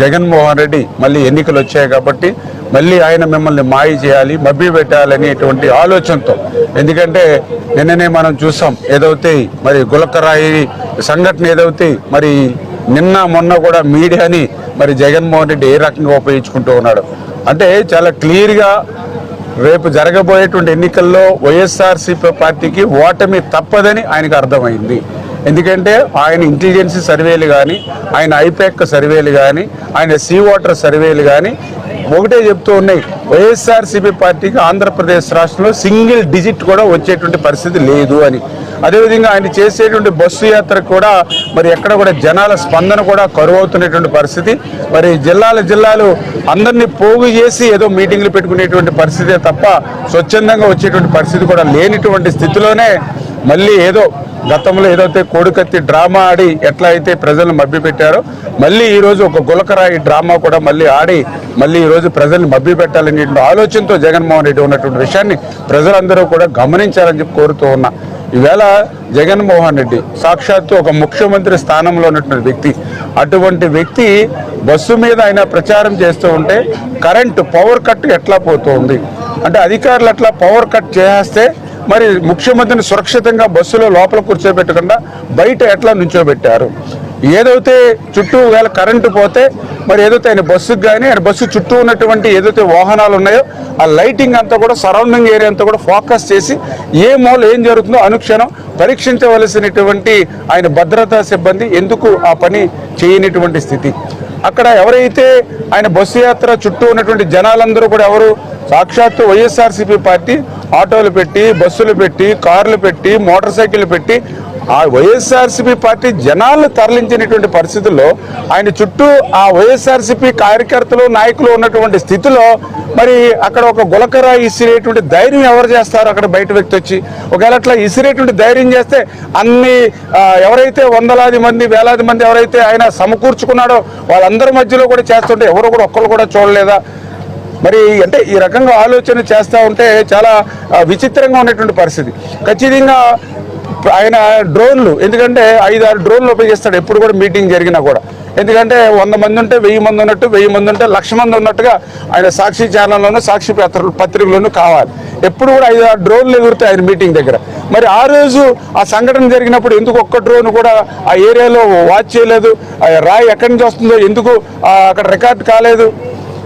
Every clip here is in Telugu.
జగన్మోహన్ రెడ్డి మళ్ళీ ఎన్నికలు వచ్చాయి కాబట్టి మళ్ళీ ఆయన మిమ్మల్ని మాయ చేయాలి మబ్బి పెట్టాలనేటువంటి ఆలోచనతో. ఎందుకంటే నిన్ననే మనం చూసాం ఏదైతే మరి గులకరాయి సంఘటన ఏదైతే మరి నిన్న మొన్న కూడా మీడియాని మరి జగన్మోహన్ రెడ్డి ఏ రకంగా ఉపయోగించుకుంటూ ఉన్నాడు. అంటే చాలా క్లియర్గా రేపు జరగబోయేటువంటి ఎన్నికల్లో వైఎస్ఆర్సీపీ పార్టీకి ఓటమి తప్పదని ఆయనకు అర్థమైంది. ఎందుకంటే ఆయన ఇంటెలిజెన్స్ సర్వేలు కానీ ఆయన ఐపాక్ సర్వేలు కానీ ఆయన సీ వాటర్ సర్వేలు కానీ ఒకటే చెప్తూ ఉన్నాయి. వైఎస్ఆర్సీపీ పార్టీకి ఆంధ్రప్రదేశ్ రాష్ట్రంలో సింగిల్ డిజిట్ కూడా వచ్చేటువంటి పరిస్థితి లేదు అని. అదేవిధంగా ఆయన చేసేటువంటి బస్సు యాత్ర కూడా మరి ఎక్కడ కూడా జనాల స్పందన కూడా కరువు అవుతున్నటువంటి పరిస్థితి. మరి జిల్లాల జిల్లాలు అందరినీ పోగు చేసి ఏదో మీటింగ్లు పెట్టుకునేటువంటి పరిస్థితే తప్ప స్వచ్ఛందంగా వచ్చేటువంటి పరిస్థితి కూడా లేనిటువంటి స్థితిలోనే మళ్ళీ ఏదో గతంలో ఏదైతే కోడికత్తి డ్రామా ఆడి ఎట్లా అయితే ప్రజలను మభ్యపెట్టారో మళ్ళీ ఈరోజు ఒక గులకరాయి డ్రామా కూడా మళ్ళీ ఆడి మళ్ళీ ఈరోజు ప్రజల్ని మభ్యపెట్టాలనేటువంటి ఆలోచనతో జగన్మోహన్ రెడ్డి ఉన్నటువంటి విషయాన్ని ప్రజలందరూ కూడా గమనించాలని చెప్పి కోరుతూ ఉన్నా. ఈవేళ జగన్మోహన్ రెడ్డి సాక్షాత్తు ఒక ముఖ్యమంత్రి స్థానంలో ఉన్నటువంటి వ్యక్తి. అటువంటి వ్యక్తి బస్సు మీద ఆయన ప్రచారం చేస్తూ ఉంటే కరెంటు పవర్ కట్ ఎట్లా పోతుంది? అంటే అధికారులు అట్లా పవర్ కట్ చేస్తే మరి ముఖ్యమంత్రిని సురక్షితంగా బస్సులో లోపల కూర్చోబెట్టకుండా బయట ఎట్లా నుంచోబెట్టారు? ఏదైతే చుట్టూ వేళ కరెంటు పోతే మరి ఏదైతే ఆయన బస్సుకు కానీ ఆయన బస్సు చుట్టూ ఉన్నటువంటి ఏదైతే వాహనాలు ఉన్నాయో ఆ లైటింగ్ అంతా కూడా సరౌండింగ్ ఏరియా అంతా కూడా ఫోకస్ చేసి ఏ మూల ఏం జరుగుతుందో అనుక్షణం పరీక్షించవలసినటువంటి ఆయన భద్రతా సిబ్బంది ఎందుకు ఆ పని చేయనటువంటి స్థితి. అక్కడ ఎవరైతే ఆయన బస్సు యాత్ర చుట్టూ ఉన్నటువంటి జనాలందరూ కూడా ఎవరు సాక్షాత్తు వైఎస్ఆర్సీపీ పార్టీ ఆటోలు పెట్టి బస్సులు పెట్టి కార్లు పెట్టి మోటార్ సైకిల్ పెట్టి ఆ వైఎస్ఆర్సీపీ పార్టీ జనాలను తరలించినటువంటి పరిస్థితుల్లో ఆయన చుట్టూ ఆ వైఎస్ఆర్సీపీ కార్యకర్తలు నాయకులు ఉన్నటువంటి స్థితిలో మరి అక్కడ ఒక గులకర ఇసిరేటువంటి ధైర్యం ఎవరు చేస్తారు? అక్కడ బయట వ్యక్తి వచ్చి ఒకవేళ అట్లా ఇసిరేటువంటి ధైర్యం చేస్తే అన్ని ఎవరైతే వందలాది మంది వేలాది మంది ఎవరైతే ఆయన సమకూర్చుకున్నాడో వాళ్ళందరి మధ్యలో కూడా చేస్తుంటే ఎవరు కూడా ఒక్కరు కూడా చూడలేదా? మరి అంటే ఈ రకంగా ఆలోచన చేస్తూ ఉంటే చాలా విచిత్రంగా ఉన్నటువంటి పరిస్థితి. ఖచ్చితంగా ఆయన డ్రోన్లు. ఎందుకంటే ఐదు ఆరు డ్రోన్లు ఉపయోగిస్తాడు ఎప్పుడు కూడా మీటింగ్ జరిగినా కూడా. ఎందుకంటే వంద మంది ఉంటే వెయ్యి మంది ఉన్నట్టు వెయ్యి మంది ఉంటే లక్ష మంది ఉన్నట్టుగా ఆయన సాక్షి ఛానల్లోనూ సాక్షి పత్ర పత్రికలోనూ కావాలి. ఎప్పుడు కూడా ఐదు ఆరు డ్రోన్లు ఎగురుతాయి ఆయన మీటింగ్ దగ్గర. మరి ఆ రోజు ఆ సంఘటన జరిగినప్పుడు ఎందుకు ఒక్క డ్రోన్ కూడా ఆ ఏరియాలో వాచ్ చేయలేదు? ఆ రాయి ఎక్కడి నుంచి వస్తుందో ఎందుకు అక్కడ రికార్డ్ కాలేదు?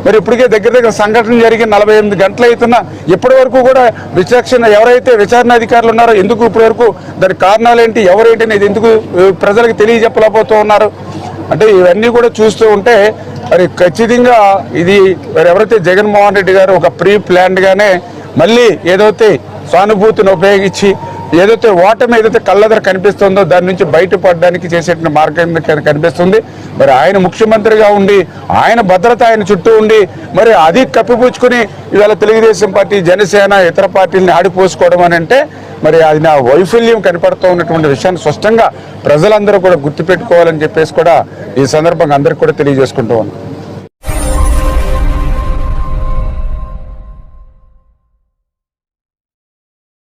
మరి ఇప్పటికే దగ్గర దగ్గర సంఘటన జరిగి నలభై ఎనిమిది గంటలు అవుతున్నా ఇప్పటి వరకు కూడా విచక్షణ ఎవరైతే విచారణ అధికారులు ఉన్నారో ఎందుకు ఇప్పటి వరకు దాని కారణాలు ఏంటి ఎవరేంటి అనేది ఎందుకు ప్రజలకు తెలియజెప్పలేకపోతూ ఉన్నారు. అంటే ఇవన్నీ కూడా చూస్తూ ఉంటే మరి ఖచ్చితంగా ఇది మరి ఎవరైతే జగన్మోహన్ రెడ్డి గారు ఒక ప్రీ ప్లాన్డ్గానే మళ్ళీ ఏదైతే సానుభూతిని ఉపయోగించి ఏదైతే ఓటమి ఏదైతే కళ్ళెదర కనిపిస్తుందో దాని నుంచి బయటపడడానికి చేసేటువంటి మార్గం కనిపిస్తుంది. మరి ఆయన ముఖ్యమంత్రిగా ఉండి ఆయన భద్రత ఆయన చుట్టూ ఉండి మరి అది కప్పిపుచ్చుకుని ఇవాళ తెలుగుదేశం పార్టీ జనసేన ఇతర పార్టీలని ఆడిపోసుకోవడం అని అంటే మరి అది నా వైఫల్యం కనపడుతూ ఉన్నటువంటి విషయాన్ని స్పష్టంగా ప్రజలందరూ కూడా గుర్తుపెట్టుకోవాలని చెప్పేసి కూడా ఈ సందర్భంగా అందరికీ కూడా తెలియజేసుకుంటూ ఉన్నాను